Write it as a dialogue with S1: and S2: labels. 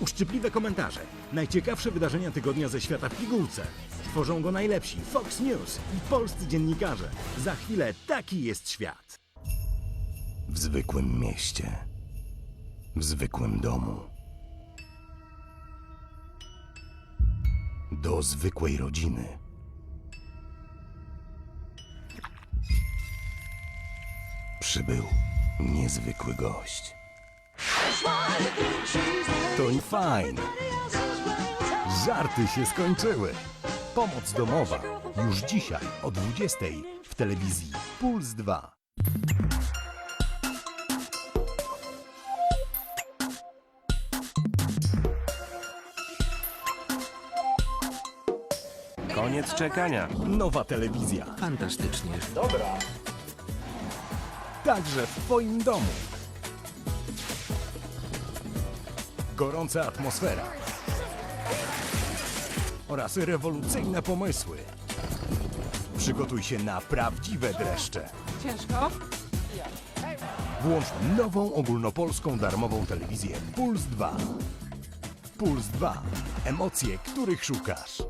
S1: uszczypliwe komentarze, najciekawsze wydarzenia tygodnia ze świata w pigułce. Tworzą go najlepsi Fox News i polscy dziennikarze. Za chwilę taki jest świat.
S2: W zwykłym mieście. W zwykłym domu. Do zwykłej rodziny. Przybył niezwykły gość. I fajnie. Żarty się skończyły. Pomoc domowa już dzisiaj o 20 w telewizji Puls 2.
S3: Koniec czekania.
S2: Nowa telewizja.
S3: Fantastycznie.
S2: Także w Twoim domu. Gorąca atmosfera. Oraz rewolucyjne pomysły. Przygotuj się na prawdziwe dreszcze.
S4: Ciężko?
S2: Włącz nową ogólnopolską darmową telewizję Puls 2. Puls 2. Emocje, których szukasz.